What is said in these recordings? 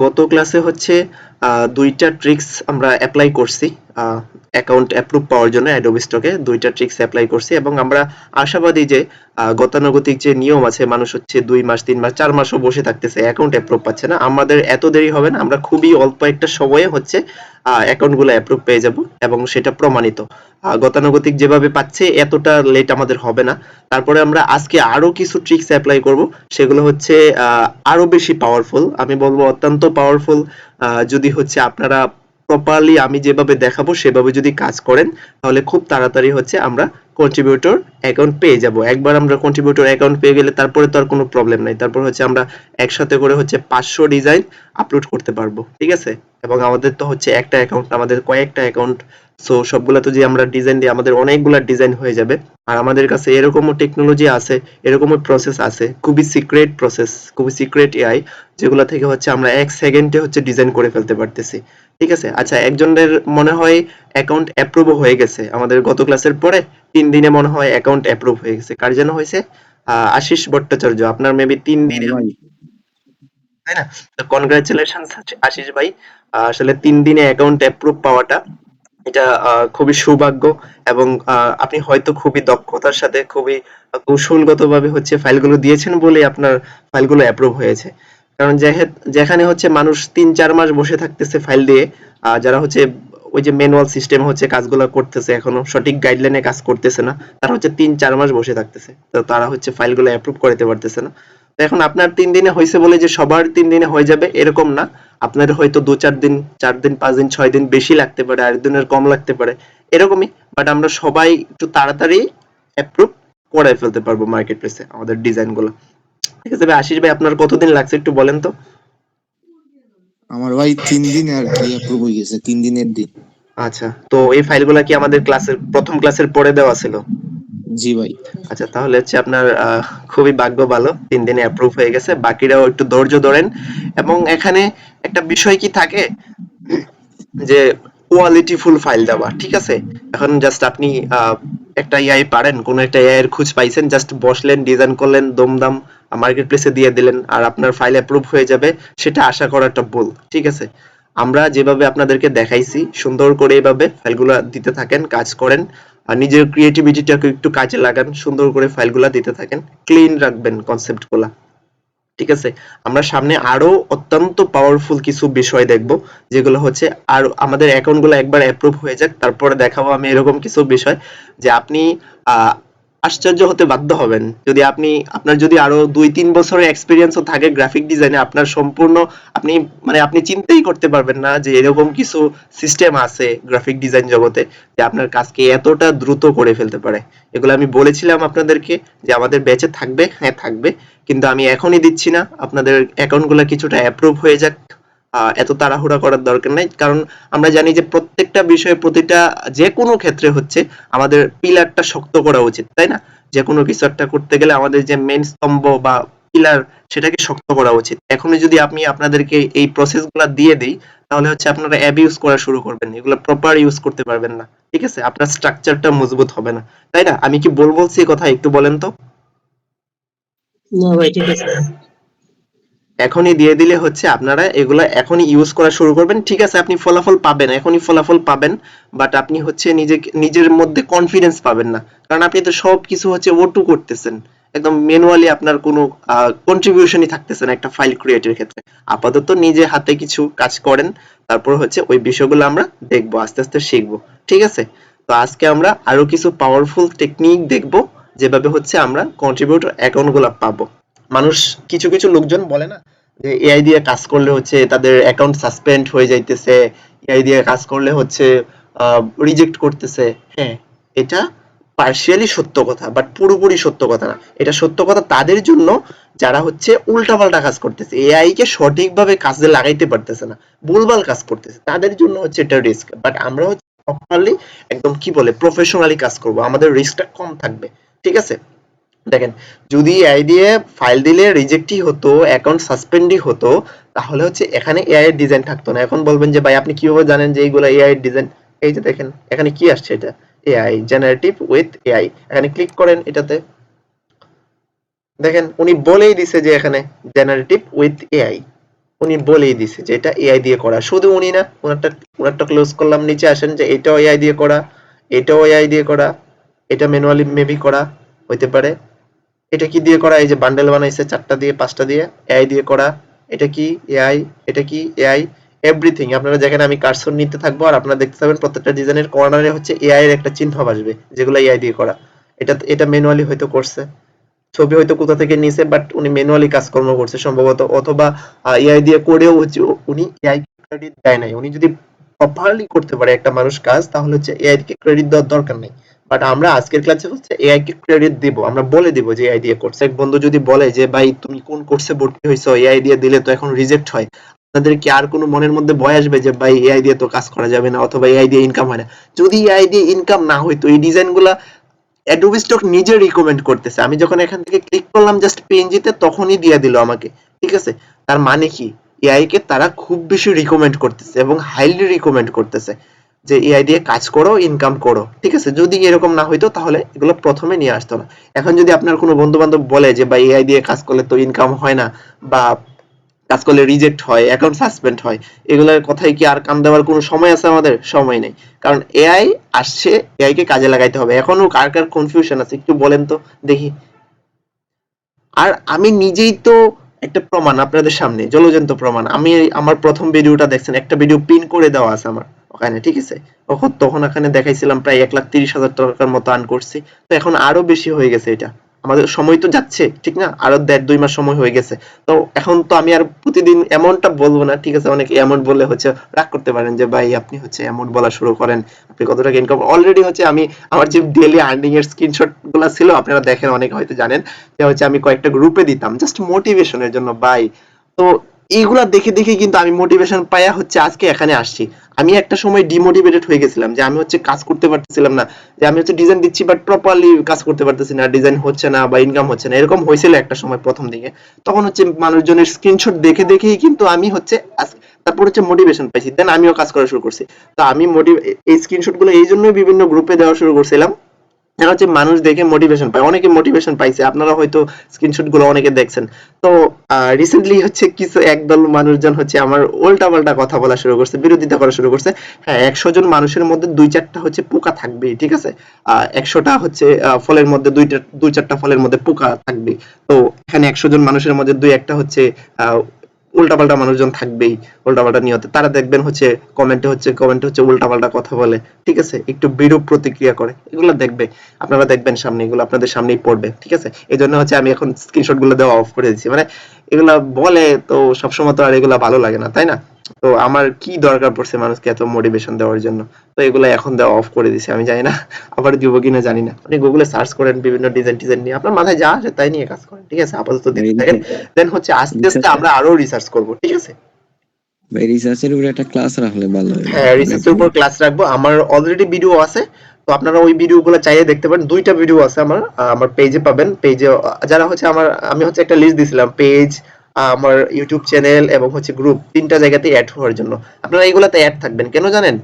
গত ক্লাসে হচ্ছে দুইটা ট্রিক্স আমরা অ্যাপ্লাই করছি। অ্যাকাউন্ট অ্যাপ্রুভ পাওয়ার জন্য অ্যাডোবি স্টকে দুইটা ট্রিক্স অ্যাপ্লাই করছি এবং আমরা আশাবাদী যে গতানুগতিক যে নিয়ম আছে মানুষ হচ্ছে দুই মাস তিন মাস চার মাসও বসে থাকতেছে অ্যাকাউন্ট অ্যাপ্রুভ পাচ্ছে না। আমাদের এত দেরি হবে না আমরা খুবই অল্প একটা সময়ে হচ্ছে অ্যাকাউন্টগুলো অ্যাপ্রুভ পেয়ে যাব এবং সেটা প্রমাণিত। গতানুগতিক যেভাবে পাচ্ছে এতটা লেট আমাদের হবে না। তারপরে আমরা আজকে আরও কিছু ট্রিক্স অ্যাপ্লাই করব সেগুলো হচ্ছে আহ, আরও বেশি পাওয়ারফুল আমি বলব অত্যন্ত পাওয়ারফুল যদি হচ্ছে আপনারা প্রপারলি আমি যেভাবে দেখাবো সেভাবে যদি কাজ করেন তাহলে খুব তাড়াতাড়ি হচ্ছে আমরা কন্ট্রিবিউটর অ্যাকাউন্ট পেয়ে যাব। একবার আমরা কন্ট্রিবিউটর অ্যাকাউন্ট পেয়ে গেলে তারপরে তো আর কোনো প্রবলেম নাই। তারপর হচ্ছে আমরা একসাথে করে হচ্ছে পাঁচশো ডিজাইন আপলোড করতে পারব, ঠিক আছে? এবং আমাদের তো হচ্ছে একটা অ্যাকাউন্ট আমাদের কয়েকটা অ্যাকাউন্ট সো সবগুলা তো যে আমরা ডিজাইন দিই আমাদের অনেকগুলা ডিজাইন হয়ে যাবে। আর আমাদের কাছে এরকমও টেকনোলজি আছে, এরকমও প্রসেস আছে, খুবই সিক্রেট প্রসেস খুবই সিক্রেট এআই যেগুলো থেকে হচ্ছে আমরা এক সেকেন্ডে হচ্ছে ডিজাইন করে ফেলতে পারতেছি। ঠিক আছে? আচ্ছা একজনের মনে হয় অ্যাকাউন্ট অ্যাপ্রুভ হয়ে গেছে। আমাদের গত ক্লাসের পরে তিন দিনে মনে হয় অ্যাকাউন্ট অ্যাপ্রুভ হয়ে গেছে। কার জন্য হয়েছে? আশিস ভট্টাচার্য। আপনার মেবি তিন দিনে তাই না? তো কনগ্রাচুলেশন আশিস ভাই। আসলে তিন দিনে অ্যাকাউন্ট অ্যাপ্রুভ পাওয়াটা এটা খুবই সৌভাগ্য এবং আপনি হয়তো খুবই দক্ষতার সাথে খুবই কৌশলগতভাবে হচ্ছে ফাইলগুলো দিয়েছেন বলেই আপনার ফাইলগুলো অ্যাপ্রুভ হয়েছে। কারণ যেখানে হচ্ছে মানুষ তিন চার মাস বসে থাকতেছে ফাইল দিয়ে যারা হচ্ছে ওই যে ম্যানুয়াল সিস্টেম হচ্ছে কাজগুলো করতেছে, এখনও সঠিক গাইডলাইনে কাজ করতেছে না। তারা হচ্ছে তিন, চার মাস বসে থাকতেছে। তো তারা হচ্ছে ফাইলগুলো অ্যাপ্রুভ করতে পারতেছে না। তো এখন আপনার তিন দিনে হয়েছে বলে যে সবার তিন দিনে হয়ে যাবে, এরকম না। আপনার হয়তো দু, চার দিন চার দিন, পাঁচ দিন, ছয় দিন বেশি লাগতে পারে আর দিনের কম লাগতে পারে, এরকমই। বাট আমরা সবাই একটু তাড়াতাড়ি অ্যাপ্রুভ করে ফেলতে পারব মার্কেট প্লেসে আমাদের ডিজাইনগুলো। ঠিক আছে ভাই, আশিস ভাই, আপনার কতদিন লাগছে একটু বলেন তো? আমার ভাই তিন দিন আর কি অ্যাপ্রুভ হয়ে গেছে তিন দিনের দিন। আচ্ছা তো এই ফাইলগুলো কি আমাদের ক্লাসের প্রথম ক্লাসের পরে দেওয়া ছিল? জি ভাই। আচ্ছা তাহলে হচ্ছে আপনার খুবই ভাগ্য ভালো তিন দিনে অ্যাপ্রুভ হয়ে গেছে। বাকিরাও একটু ধৈর্য ধরেন। এবং এখানে একটা বিষয় কি থাকে? যে কোয়ালিটি ফুল ফাইল দেওয়া ঠিক আছে? এখন জাস্ট আপনি একটা এআই পারেন কোন একটা এআই এর খোঁজ পাইছেন জাস্ট বসলেন ডিজাইন করলেন দমদম মার্কেট প্লেসে দিয়ে দিলেন আর আপনার ফাইল অ্যাপ্রুভ হয়ে যাবে, সেটা আশা করাটা ভুল, ঠিক আছে? আমরা যেভাবে আপনাদেরকে দেখাইছি, সুন্দর করে এভাবে ফাইলগুলো দিতে থাকেন, কাজ করেন, আর নিজের ক্রিয়েটিভিটিটাকে একটু কাজে লাগান, সুন্দর করে ফাইলগুলা দিতে থাকেন ক্লিন রাখবেন কনসেপ্টগুলা ঠিক আছে? আমরা সামনে আরও অত্যন্ত পাওয়ারফুল কিছু বিষয় দেখব, যেগুলো হচ্ছে, আর আমাদের অ্যাকাউন্টগুলো একবার অ্যাপ্রুভ হয়ে যাক, তারপরে দেখাবো আমি এরকম কিছু বিষয়, যে আপনি আশ্চর্য হতে বাধ্য হবেন। যদি আপনি, আপনার যদি আরও দুই, তিন বছরের এক্সপিরিয়েন্সও থাকে গ্রাফিক ডিজাইনে আপনার সম্পূর্ণ আপনি মানে আপনি চিন্তাই করতে পারবেন না যে এরকম কিছু সিস্টেম আছে গ্রাফিক ডিজাইন জগতে যে আপনার কাজকে এতটা দ্রুত করে ফেলতে পারে। এগুলো আমি বলেছিলাম আপনাদেরকে যে আমাদের ব্যাচে থাকবে হ্যাঁ থাকবে। কিন্তু আমি এখনই দিচ্ছি না। আপনাদের অ্যাকাউন্টগুলো কিছুটা অ্যাপ্রুভ হয়ে যাক। এত তাড়াহুড়া করার দরকার নাই। কারণ আমরা জানি যে প্রত্যেকটা বিষয়ে প্রতিটা যে কোনো ক্ষেত্রে হচ্ছে আমাদের পিলারটা শক্ত করা উচিত, তাই না? যে কোনো কিছু একটা করতে গেলে আমাদের যে মেন স্তম্ভ বা পিলার সেটাকে শক্ত করা উচিত। এখনই যদি আমি আপনাদেরকে এই প্রসেসগুলো দিয়ে দিই, তাহলে হচ্ছে আপনারা অ্যাব ইউজ করা শুরু করবেন এগুলো প্রপার ইউজ করতে পারবেন না। ঠিক আছে? আপনার স্ট্রাকচারটা মজবুত হবে না। তাই না? আমি কি বল বলছি কথা একটু বলেন তো? না ভাই, ঠিক আছে। এখনই দিয়ে দিলে হচ্ছে আপনারা এগুলা এখনই ইউজ করা শুরু করবেন। ঠিক আছে, আপনি ফলাফল পাবেন, এখনই ফলাফল পাবেন বাট আপনি হচ্ছে নিজে নিজের মধ্যে কনফিডেন্স পাবেন না। কারণ আপনি তো সব কিছু হচ্ছে ওটু করতেছেন। একদম ম্যানুয়ালি আপনার কোনো কন্ট্রিবিউশনই থাকতেছে না একটা ফাইল ক্রিয়েটের ক্ষেত্রে। আপাতত নিজে হাতে কিছু কাজ করেন, তারপর হচ্ছে ওই বিষয়গুলো আমরা দেখব, আস্তে আস্তে শিখব। ঠিক আছে? তো আজকে আমরা আরও কিছু পাওয়ারফুল টেকনিক দেখব, যেভাবে হচ্ছে আমরা কন্ট্রিবিউটর অ্যাকাউন্টগুলা পাবো। মানুষ, কিছু কিছু লোকজন বলে না, যে এআই দিয়ে কাজ করলে হচ্ছে তাদের অ্যাকাউন্ট সাসপেন্ড হয়ে যাইতেছে এআই দিয়ে কাজ করলে হচ্ছে রিজেক্ট করতেছে। হ্যাঁ এটা পার্শিয়ালি সত্য কথা বাট পুরোপুরি সত্য কথা না। এটা সত্য কথা তাদের জন্য যারা হচ্ছে উল্টাপাল্টা কাজ করতেছে। এআই কে সঠিকভাবে কাজে লাগাইতে পারতেছে না, ভুলভাল কাজ করতেছে। তাদের জন্য হচ্ছে এটা রিস্ক বাট আমরা হচ্ছে প্রপারলি একদম কি বলে প্রফেশনালি কাজ করব। আমাদের রিস্কটা কম থাকবে, ঠিক আছে? দেখেন, যদি এআই দিয়ে ফাইল দিলে রিজেক্টই হতো অ্যাকাউন্ট সাসপেন্ডই হতো, তাহলে হচ্ছে এখানে এআই ডিজাইন থাকতো না। এখন বলবেন যে, ভাই, আপনি কীভাবে জানেন যে এইগুলো এআই ডিজাইন এই যে দেখেন, এখানে কি আসছে এটা? এআই জেনারেটিভ উইথ এআই এখানে ক্লিক করেন এটাতে। দেখেন, উনি বলেই দিছে যে এখানে জেনারেটিভ উইথ এআই উনি বলেই দিছে যে এটা এআই দিয়ে করা। শুধু উনি না, ওনারটা ওনারটা ক্লোজ করলাম, নিচে আসেন যে এটাও এআই দিয়ে করা, এটাও এআই দিয়ে করা, এটা ম্যানুয়ালি মেবি করা, হইতে পারে। এটা কি দিয়ে করা? এই যে বান্ডেল বানাইছে, চারটা দিয়ে, পাঁচটা দিয়ে এআই দিয়ে করা। এটা কি? এআই এটা কি? এআই এভরিথিং আপনারা যেখানে আমি কার্সর নিতে থাকব আর আপনারা দেখতে পাবেন প্রত্যেকটা ডিজাইনের কর্নারে হচ্ছে এআই এর একটা চিহ্ন আসবে, যেগুলো এআই দিয়ে করা। এটা এটা ম্যানুয়ালি হয়তো করছে। ছবি হয়তো কোথা থেকে নিছে বাট উনি ম্যানুয়ালি কাজকর্ম করছে সম্ভবত। অথবা এআই দিয়ে করেও হচ্ছে উনি এআই ক্রেডিট দেয় নাই। উনি যদি প্রপারলি করতে পারে একটা মানুষ কাজ, তাহলে হচ্ছে এআই কে ক্রেডিট দেওয়ার দরকার নেই। বাট আমরা আজকের ক্লাসে হচ্ছে এআই কে ক্রেডিট দিব। আমরা বলে দিব যে এআই দিয়ে করছে এক বন্ধু যদি বলে যে, ভাই, তুমি কোন কোর্সে ভর্তি হয়েছো এআই দিয়ে দিলে তো এখন রিজেক্ট হয়। আপনাদের কি আর কোনো মনের মধ্যে ভয় আসবে যে, ভাই এআই দিয়ে তো কাজ করা যাবে না অথবা এআই দিয়ে ইনকাম হয় না? যদি এআই দিয়ে ইনকাম না হইতো এই ডিজাইনগুলা অ্যাডোবি স্টক নিজে রিকমেন্ড করতেছে। আমি যখন এখান থেকে ক্লিক করলাম জাস্ট পেনজিতে তখনই দিয়ে দিল আমাকে। ঠিক আছে? তার মানে কি? এআই কে তারা খুব বেশি রিকমেন্ড করতেছে এবং হাইলি রিকমেন্ড করতেছে। যে এআই দিয়ে কাজ করো ইনকাম করো, ঠিক আছে? যদি এরকম না হইতো, তাহলে এগুলো প্রথমে নিয়ে আসতো না। এখন যদি আপনার কোনো বন্ধু বান্ধব বলে যে, ভাই এআই দিয়ে কাজ করলে তো ইনকাম হয় না, বা কাজ করলে রিজেক্ট হয় অ্যাকাউন্ট সাসপেন্ড হয়, এগুলোর কথাই কি আর কান দেওয়ার কোনো সময় আছে আমাদের? সময় নেই। কারণ এআই আসছে এআই কে কাজে লাগাইতে হবে। এখনও কার কার কনফিউশন আছে, একটু বলেন তো, দেখি। আর আমি নিজেই তো একটা প্রমাণ আপনাদের সামনে, জলজন্ত প্রমাণ। আমি আমার প্রথম ভিডিওটা দেখছেন, একটা ভিডিও পিন করে দেওয়া আছে আমার ওখানে, ঠিক আছে? তখন তখন ওখানে দেখাইছিলাম প্রায় এক লাখ তিরিশ হাজার টাকার মতো আর্ন করছি। তো এখন আরও বেশি হয়ে গেছে এটা। আমাদের সময় তো যাচ্ছে, ঠিক না? আরও দেড়, দুই মাস সময় হয়ে গেছে। তো এখন তো আমি আর প্রতিদিন এমনটা বলব না, ঠিক আছে? অনেকে এমন বললে হচ্ছে রাগ করতে পারেন যে, ভাই, আপনি হচ্ছে এমন বলা শুরু করেন। আপনি কত টাকা ইনকাম অলরেডি হচ্ছে আমি, আমার যে ডেলি আর্নিং এর স্ক্রিনশটগুলা ছিল, আপনারা দেখেন, অনেকে হয়তো জানেন যে, হচ্ছে আমি কয়েকটা গ্রুপে দিতাম জাস্ট মোটিভেশনের জন্য, ভাই, তো এইগুলা দেখে দেখে কিন্তু আমি মোটিভেশন পাইয়া হচ্ছে আজকে এখানে আসছি। আমি একটা সময় ডিমোটিভেটেড হয়ে গেছিলাম যে আমি হচ্ছে কাজ করতে পারতেছিলাম না, যে আমি হচ্ছে ডিজাইন দিচ্ছি বাট প্রপারলি কাজ করতে পারতেছি না ডিজাইন হচ্ছে না বা ইনকাম হচ্ছে না, এরকম হয়েছিল একটা সময় প্রথম দিকে। তখন হচ্ছে মানুষজনের স্ক্রিনশট দেখে দেখেই কিন্তু আমি হচ্ছে তারপর হচ্ছে মোটিভেশন পাইছি। দেন আমিও কাজ করা শুরু করছি। তো আমি মোটিভ এই স্ক্রিনশটগুলো এই জন্যই বিভিন্ন গ্রুপে দেওয়া শুরু করছিলাম। যেন হচ্ছে মানুষ দেখে মোটিভেশন পায়, অনেকে মোটিভেশন পাইছে, আপনারা হয়তো স্ক্রিনশটগুলো অনেকে দেখছেন। তো রিসেন্টলি হচ্ছে কিছু একদল মানুষজন হচ্ছে আমার উল্টা পাল্টা কথা বলা শুরু করছে, বিরোধিতা করা শুরু করছে। হ্যাঁ একশো জন মানুষের মধ্যে দুই চারটা হচ্ছে পোকা থাকবেই, ঠিক আছে? একশোটা হচ্ছে ফলের মধ্যে দুইটা, দুই চারটা ফলের মধ্যে পোকা থাকবে তো, এখানে একশো জন মানুষের মধ্যে দুই একটা হচ্ছে উল্টাপাল্টা মানুষজন থাকবেই, উল্টাপাল্টা নিয়তে। তারা দেখবেন হচ্ছে কমেন্টে হচ্ছে কমেন্টে হচ্ছে উল্টাপাল্টা কথা বলে। ঠিক আছে? একটু বিরূপ প্রতিক্রিয়া করে। এগুলো দেখবে। আপনারা দেখবেন সামনে, এগুলো আপনাদের সামনেই পড়বে। ঠিক আছে? এই জন্য হচ্ছে আমি এখন স্ক্রিনশটগুলো দেওয়া অফ করে দিচ্ছি। মানে এগুলা বলে তো সবসময় তো আর এগুলা ভালো লাগে না, তাই না? তো আমার কি দরকার পড়ছে মানুষকে এত মোটিভেশন দেওয়ার জন্য? তো এগুলো এখন দেওয়া অফ করে দিছি আমি জানি না আবার দিব কিনা জানি না। আপনি গুগলে সার্চ করেন বিভিন্ন ডিজাইন ডিজাইন নিয়ে আপনার মাথায় যা আসে তাই নিয়ে কাজ করেন ঠিক আছে? আপাতত দিতে থাকেন। দেন হচ্ছে আস্তে আস্তে আমরা আরও রিসার্চ করব ঠিক আছে? ভাই রিসার্চের উপরে একটা ক্লাস রাখলে ভালো হয়। হ্যাঁ রিসার্চের উপর ক্লাস রাখব। আমার অলরেডি ভিডিও আছে তো আপনারা ওই ভিডিওগুলো চাইলে দেখতে পারেন। দুইটা ভিডিও আছে আমার আমার পেজে পাবেন। পেজে যারা হচ্ছে আমার আমি হচ্ছে একটা লিস্ট দিছিলাম পেজ আমার ইউটিউব চ্যানেল এবং হচ্ছে গ্রুপ তিনটা জায়গাতে অ্যাড হওয়ার জন্য। আপনারা এইগুলাতে অ্যাড থাকবেন। কেন জানেন?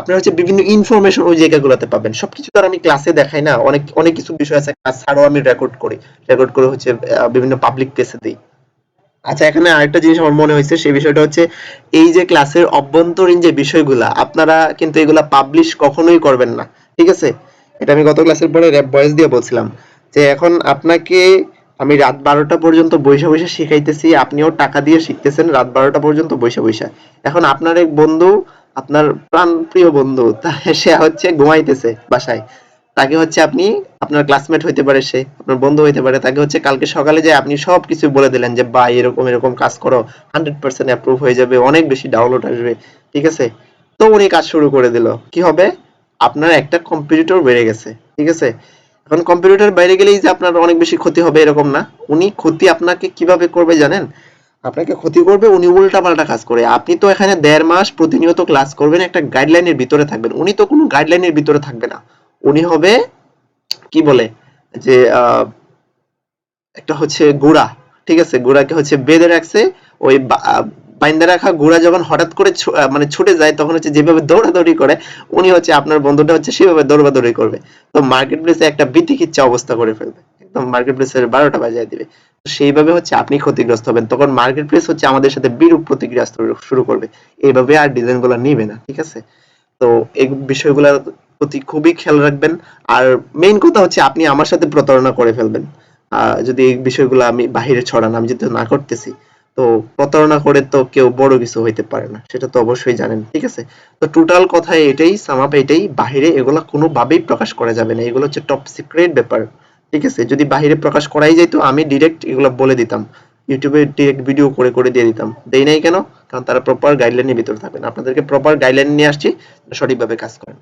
আপনারা হচ্ছে বিভিন্ন ইনফরমেশন ওই জায়গাগুলোতে পাবেন। সবকিছু তো আমি ক্লাসে দেখাই না। অনেক অনেক কিছু বিষয় আছে ক্লাস ছাড়াও আমি রেকর্ড করি। রেকর্ড করে হচ্ছে বিভিন্ন পাবলিক প্লেসে দিই। আচ্ছা এখানে আরেকটা জিনিস আমার মনে হয়েছে, সেই বিষয়টা হচ্ছে এই যে ক্লাসের অভ্যন্তরীণ যে বিষয়গুলা, আপনারা কিন্তু এগুলা পাবলিশ কখনোই করবেন না। ঠিক আছে? এটা আমি গত ক্লাসের পরে র্যাপ ভয়েস দিয়ে বলছিলাম যে এখন আপনাকে আমি রাত বারোটা পর্যন্ত বৈশা বৈশা শিখাইতেছি, আপনিও টাকা দিয়ে শিখতেছেন রাত বারোটা পর্যন্ত বৈশা বৈশা এখন আপনার এক বন্ধু, আপনার প্রাণ প্রিয় বন্ধু সে হচ্ছে ঘুমাইতেছে বাসায়। তাকে হচ্ছে আপনি, আপনার ক্লাসমেট হইতে পারে সে, আপনার বন্ধু হইতে পারে, তাকে হচ্ছে কালকে সকালে যে আপনি সব কিছু বলে দিলেন যে বা এরকম এরকম কাজ করো হান্ড্রেড পার্সেন্ট অ্যাপ্রুভ হয়ে যাবে, অনেক বেশি ডাউনলোড আসবে। ঠিক আছে? তো উনি কাজ শুরু করে দিল। কি হবে? আপনার একটা কম্পিটিটর বেড়ে গেছে। ঠিক আছে? এখন কম্পিউটার বাইরে গেলেই যে আপনার অনেক বেশি ক্ষতি হবে এরকম না। উনি ক্ষতি আপনাকে কীভাবে করবে জানেন? আপনাকে ক্ষতি করবে, উনি উল্টা পাল্টা কাজ করে। আপনি তো এখানে দেড় মাস প্রতিনিয়ত ক্লাস করবেন, একটা গাইডলাইনের ভিতরে থাকবেন। উনি তো কোনো গাইডলাইনের ভিতরে থাকবে না। উনি হবে, কি বলে, যে একটা হচ্ছে গুড়া, ঠিক আছে? গুড়াকে হচ্ছে বেঁধে রাখছে, ওই বাইন্দা রাখা গুড়া যখন হঠাৎ করে মানে ছুটে যায়, তখন হচ্ছে যেভাবে দৌড়াদৌড়ি করে, উনি হচ্ছে আপনার বন্ধুটা হচ্ছে সেভাবে দৌড়াদৌড়ি করবে। তো মার্কেট প্লেসে একটা বিতিকিচ্ছা অবস্থা করে ফেলবে। একদম মার্কেট প্লেসের বারোটা বাজিয়ে দিবে। সেইভাবে হচ্ছে আপনি ক্ষতিগ্রস্ত হবেন। তখন মার্কেট প্লেস হচ্ছে আমাদের সাথে বিরূপ প্রতিক্রিয়া শুরু- করবে। এইভাবে আর ডিজাইনগুলো নিবে না, ঠিক আছে? তো এই বিষয়গুলোর প্রতি খুবই খেয়াল রাখবেন। আর মেইন কথা হচ্ছে আপনি আমার সাথে প্রতারণা করে ফেলবেন। যদি এই বিষয়গুলো আমি বাহিরে ছড়ান, আমি যেহেতু না করতেছি তো প্রতারণা করে তো কেউ বড় কিছু হইতে পারে না, সেটা তো অবশ্যই জানেন, ঠিক আছে? তো টোটাল কথা এটাই সাম আপ এটাই, বাহিরে এগুলা কোনোভাবেই প্রকাশ করা যাবে না, এগুলো হচ্ছে টপ সিক্রেট ব্যাপার, ঠিক আছে? যদি বাহিরে প্রকাশ করাই যাইতো, আমি ডিরেক্ট এগুলো বলে দিতাম ইউটিউবে ডিরেক্ট ভিডিও করে করে দিয়ে দিতাম, দেই নাই কেন? কারণ তারা প্রপার গাইডলাইনের ভিতরে থাকবেন আপনাদেরকে প্রপার গাইডলাইন নিয়ে আসছি, সঠিকভাবে কাজ করেন।